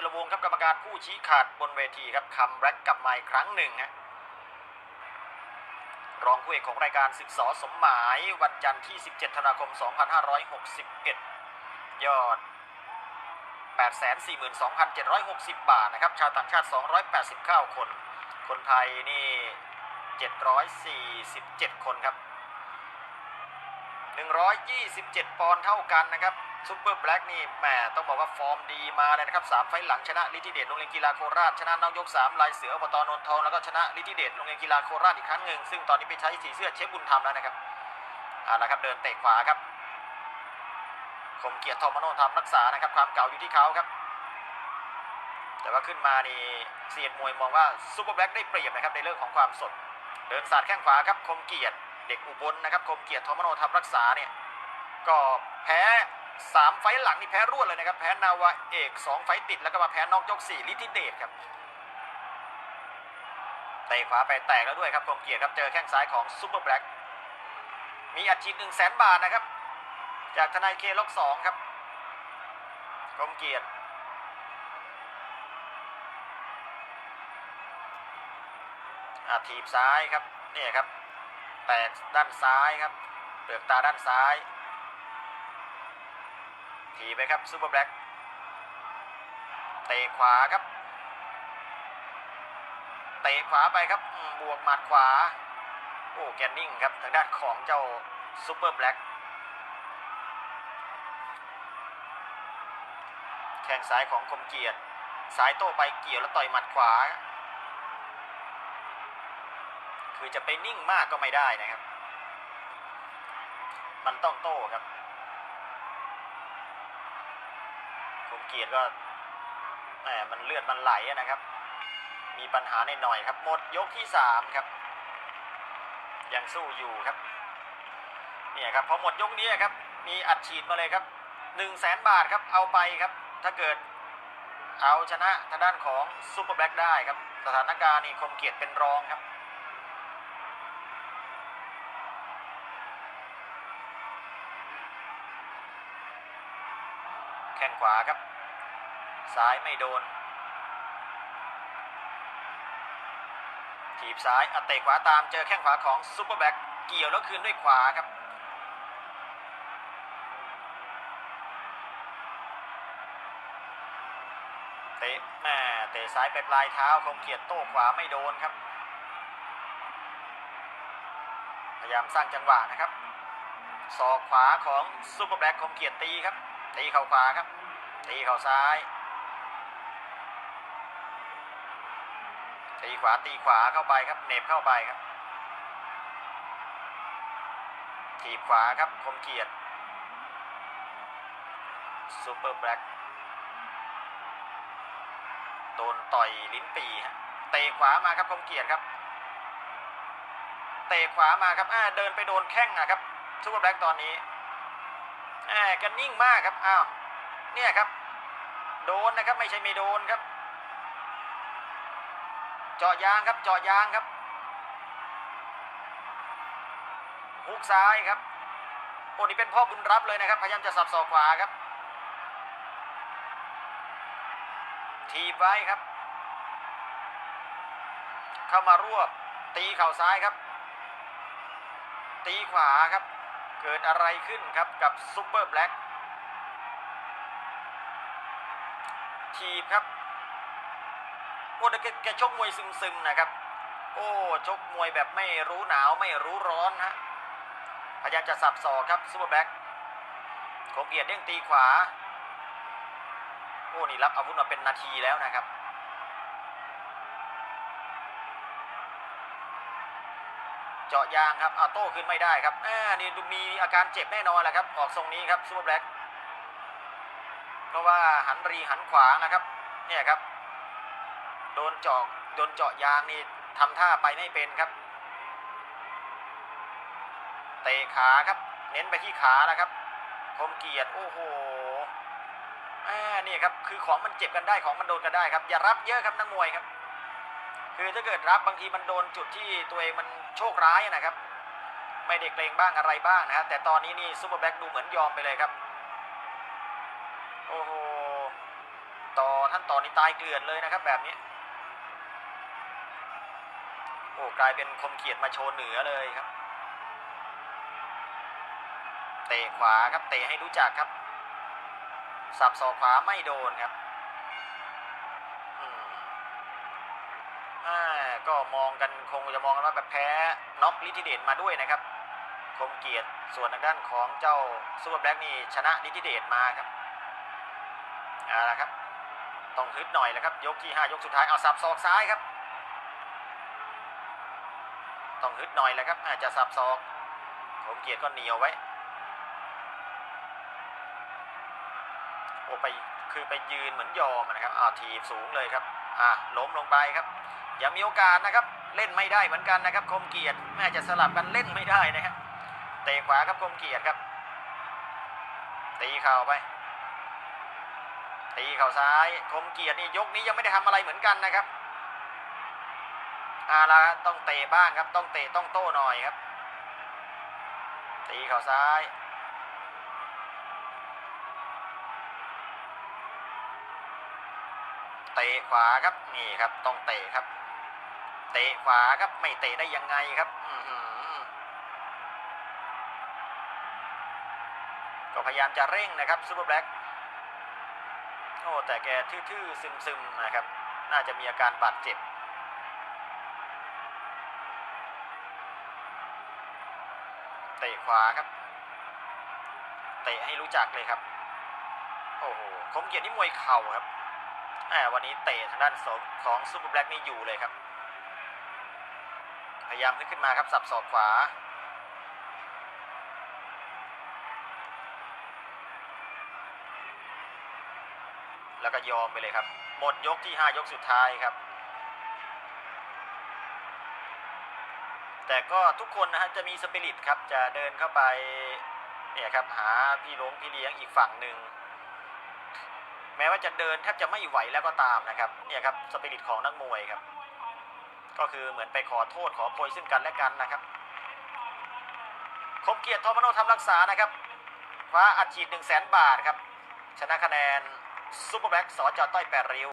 จุลวงศ์ครับกรรมการผู้ชี้ขาดบนเวทีครับคัมแบ็กกลับมาอีกครั้งหนึ่งฮะรองผู้เอกของรายการศึกษอสมหมายวันจันทร์ที่ 17 ธันวาคม 2561 ยอด 842,760 บาทนะครับ ชาวต่างชาติ 289 คน คนไทยนี่ 747 คนครับ 127 ปอนด์เท่ากันนะครับซูเปอร์แบล็กนี่แหมต้องบอกว่าฟอร์มดีมาเลยนะครับ 3 ไฟล์หลังชนะลิทิเดชโรงเรียนกีฬาโคราช ชนะน้องยก 3 ลายเสืออบตนนทอง แล้วก็ชนะลิทิเดชโรงเรียนกีฬาโคราชอีกครั้งหนึ่ง ซึ่งตอนนี้ไปใช้สีเสื้อเชฟบุญธรรมแล้วนะครับเอาละครับเดินเตะขวาครับคมเกียรติทอมโนธรรมรักษานะครับความเก่าอยู่ที่เขาครับ แต่ว่าขึ้นมานี่เซียนมวยมองว่าซูเปอร์แบล็กได้เปรียบนะครับในเรื่องของความสด เดินสาดแข้งขวาครับคมเกียรติ ด็กอุบลนะครับคมเกียรติทองมโนธรรมรักษาเนี่ยก็แพ้สามไฟหลังนี่แพ้รวดเลยนะครับ แพ้นาวาเอกสองไฟติดแล้วก็มาแพ้นอกยกสี่ลิทิเดชครับเตะขวาไปแตกแล้วด้วยครับคมเกียรติครับเจอแข้งซ้ายของซูเปอร์แบล็กมีอัดฉีดหนึ่งแสนบาทนะครับ จากทนายเคล็อกสองครับคมเกียรติอาทีบซ้ายครับเนี่ยครับ แตกด้านซ้ายครับเปลือกตาด้านซ้ายทีไปครับซูเปอร์แบล็กเตะขวาครับ เตะขวาไปครับบวกหมัดขวา โอ้แกนนิ่งครับทางด้านของเจ้าซูเปอร์แบล็กแข้งซ้ายของคมเกียรติซ้ายโต้ไปเกี่ยวแล้วต่อยหมัดขวา คือจะไปนิ่งมากก็ไม่ได้นะครับ มันต้องโต้ครับคมเกียรติก็แหมมันเลือดมันไหลนะครับ มีปัญหาในหน่อยครับ หมดยกที่สามครับ ยังสู้อยู่ครับ เนี่ยครับพอหมดยกนี้ครับ มีอัดฉีดมาเลยครับหนึ่งแสนบาทครับ เอาไปครับ ถ้าเกิดเอาชนะทางด้านของซูเปอร์แบล็กได้ครับ สถานการณ์นี่คมเกียรติเป็นรองครับ แข้งขวาครับ ซ้ายไม่โดน ถีบซ้ายอัดเตะขวาตามเจอแข้งขวาของซุปเปอร์แบ็กเกี่ยวแล้วคืนด้วยขวาครับ เตะแม่เตะซ้ายไปปลายเท้าคงเกียรติโต้ขวาไม่โดนครับ พยายามสร้างจังหวะนะครับศอกขวาของซูเปอร์แบ็กคมเกียรติตีครับ ตีเข่าขวาครับ ตีเข่าซ้าย ตีขวาตีขวาเข้าไปครับเหน็บเข้าไปครับถีบขวาครับคมเกียรติซูเปอร์แบล็กโดนต่อยลิ้นปีฮะเตะขวามาครับคมเกียรติครับ เตะขวามาครับอ่าเดินไปโดนแข้งอะครับซูเปอร์แบล็กตอนนี้ อ่ากันนิ่งมากครับอ้าวเนี่ยครับ โดนนะครับไม่ใช่ไม่โดนครับ เจาะยางครับเจาะยางครับฮุกซ้ายครับโอ้นี่เป็นพ่อบุญรับเลยนะครับพยายามจะสับศอกขวาครับ ทีบไว้ครับ เข้ามารวบตีเข่าซ้ายครับ ตีขวาครับ เกิดอะไรขึ้นครับกับซุปเปอร์แบล็กทีบครับโอ้แกแกชกมวยซึมๆนะครับ โอ้ชกมวยแบบไม่รู้หนาวไม่รู้ร้อนฮะพยายามจะสับศอกครับซูเปอร์แบล็กคมเกียรติเด้งตีขวา โอ้นี่รับอาวุธมาเป็นนาทีแล้วนะครับ เจาะยางครับอาโต้ขึ้นไม่ได้ครับอ่านี่มีอาการเจ็บแน่นอนแหละครับ ออกทรงนี้ครับซูเปอร์แบล็กเพราะว่าหันรีหันขวานะครับ เนี่ยครับ โดนเจาะโดนเจาะยางนี่ทำท่าไปไม่เป็นครับ เตะขาครับ เน้นไปที่ขานะครับคมเกียรติโอ้โหอ่านี่ครับ คือของมันเจ็บกันได้ของมันโดนกันได้ครับ อย่ารับเยอะครับนักมวยครับ คือถ้าเกิดรับบางทีมันโดนจุดที่ตัวเองมันโชคร้ายนะครับ ไม่ได้เกรงบ้างอะไรบ้างนะครับแต่ตอนนี้นี่ซูเปอร์แบ็กดูเหมือนยอมไปเลยครับโอ้โหต่อทัขั้นต่อนนี้ตายเกลื่อนเลยนะครับแบบนี้โอ้กลายเป็นคมเขียดมาโชว์เหนือเลยครับเตะขวาครับเตะให้รู้จักครับสับศอกขวาไม่โดนครับอืมอ่า ก็มองกันคงจะมองกันว่าแบบแพ้น็อกลิทิเดตมาด้วยนะครับคมเกียรติส่วนทางด้านของเจ้าซูเปอร์แบล็กนี่ชนะลิทิเดตมาครับเอาละครับต้องฮึดหน่อยแหละครับยกที่ 5 ยกสุดท้ายเอาสับศอกซ้ายครับ ต้องฮึดหน่อยแหละครับอาจจะสับศอกคมเกียรติก็เหนียวไว้โอ้ไปคือไปยืนเหมือนยอมนะครับอ่าทีบสูงเลยครับอ่าล้มลงไปครับ ยังมีโอกาสนะครับเล่นไม่ได้เหมือนกันนะครับคมเกียรติแม่จะสลับกันเล่นไม่ได้นะครับเตะขวาครับคมเกียรติครับ ตีเข่าไป ตีเข่าซ้ายคมเกียรตินี่ยกนี้ยังไม่ได้ทำอะไรเหมือนกันนะครับอาละต้องเตะบ้างครับต้องเตะต้องโต้หน่อยครับ ตีเข่าซ้ายเตะขวาครับนี่ครับต้องเตะครับ เตะขวาครับไม่เตะได้ยังไงครับก็พยายามจะเร่งนะครับซูเปอร์แบล็กโอ้แต่แกทื่อๆซึมๆนะครับ น่าจะมีอาการบาดเจ็บเตะขวาครับ เตะให้รู้จักเลยครับ โอ้โหคมเกียรตินี่มวยเข่าครับแหมวันนี้เตะทางด้านสองของซูเปอร์แบล็กนี่อยู่เลยครับ ยายามนึกขึ้นมาครับสับศอกขวา แล้วก็ยอมไปเลยครับ หมดยกที่ 5 ยกสุดท้ายครับ แต่ก็ทุกคนนะฮะจะมีสปิริตครับ จะเดินเข้าไปเนี่ยครับหาพี่หลงพี่เลี้ยงอีกฝั่งหนึ่งแม้ว่าจะเดินแทบจะไม่ไหวแล้วก็ตามนะครับเนี่ยครับสปิริตของนักมวยครับ ก็คือเหมือนไปขอโทษขอโพยซึ่งกันและกันนะครับคมเกียรติโทมโนทำรักษานะครับคว้าอัดฉีด1 0 0 0 0แบาทครับ ชนะคะแนนซูเปอร์แบ็กสอจอต้อยแปดริ้ว